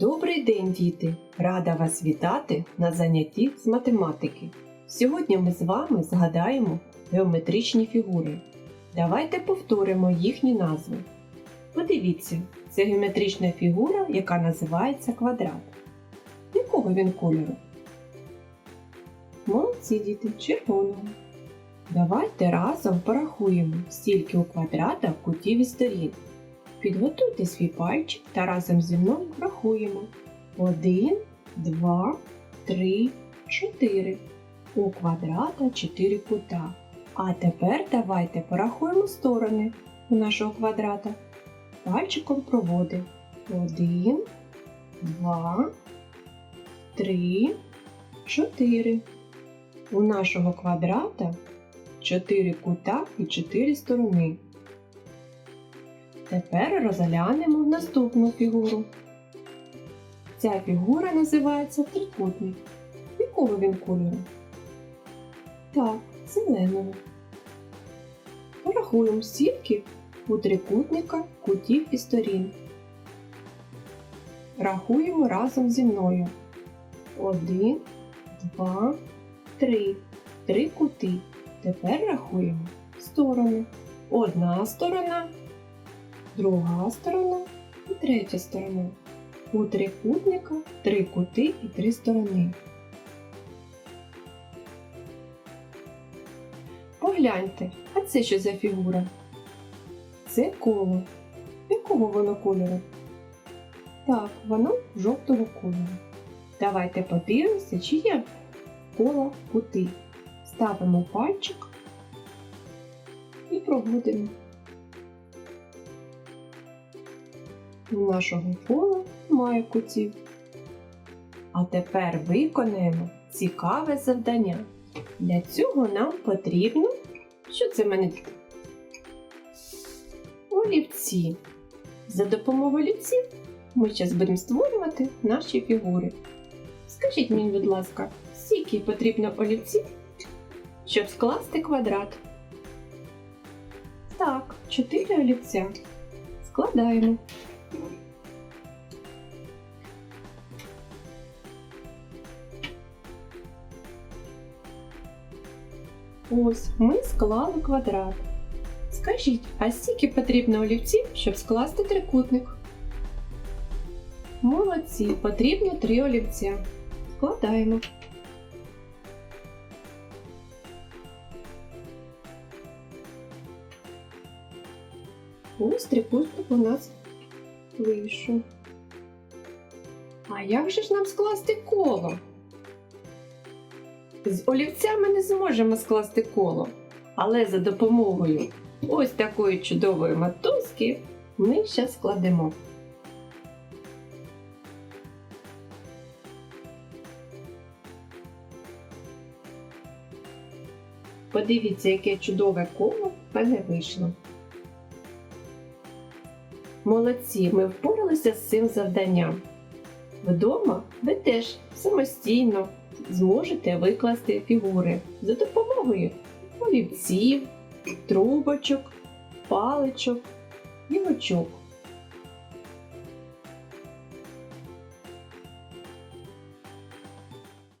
Добрий день, діти! Рада вас вітати на занятті з математики. Сьогодні ми з вами згадаємо геометричні фігури. Давайте повторимо їхні назви. Подивіться, це геометрична фігура, яка називається квадрат. Якого він кольору? Молодці діти, червоного. Давайте разом порахуємо, скільки у квадрата кутів і сторін. Підготуйте свій пальчик та разом зі мною рахуємо. Один, два, три, чотири. У квадрата чотири кута. А тепер давайте порахуємо сторони у нашого квадрата. Пальчиком проводимо. Один, два, три, чотири. У нашого квадрата чотири кута і чотири сторони. Тепер розглянемо наступну фігуру. Ця фігура називається трикутник. Якого він кольору? Так, зеленого. Порахуємо скільки у трикутника кутів і сторін. Рахуємо разом зі мною. Один, два, три. Три кути. Тепер рахуємо сторони. Одна сторона друга сторона і третя сторона. У трикутника три кути і три сторони. Погляньте, а це що за фігура? Це коло. Якого воно кольору? Так, воно жовтого кольору. Давайте подивимося, чи є коло кути. Ставимо пальчик і проводимо. Нашого кола немає кутів. А тепер виконаємо цікаве завдання. Для цього нам потрібно, що це мене? Олівці. За допомогою олівців ми зараз будемо створювати наші фігури. Скажіть мені, будь ласка, скільки потрібно олівців, щоб скласти квадрат? Так, 4 олівця. Складаємо. Ось ми склали квадрат. Скажіть, а скільки потрібно олівців, щоб скласти трикутник? Молодці, потрібно три олівця. Складаємо. Ось трикутник у нас вийшов. А як же ж нам скласти коло? З олівцями не зможемо скласти коло, але за допомогою ось такої чудової мотузки ми ще складемо. Подивіться, яке чудове коло в мене вийшло. Молодці, ми впоралися з цим завданням. Вдома ви теж самостійно зможете викласти фігури за допомогою олівців, трубочок, паличок, гілочок.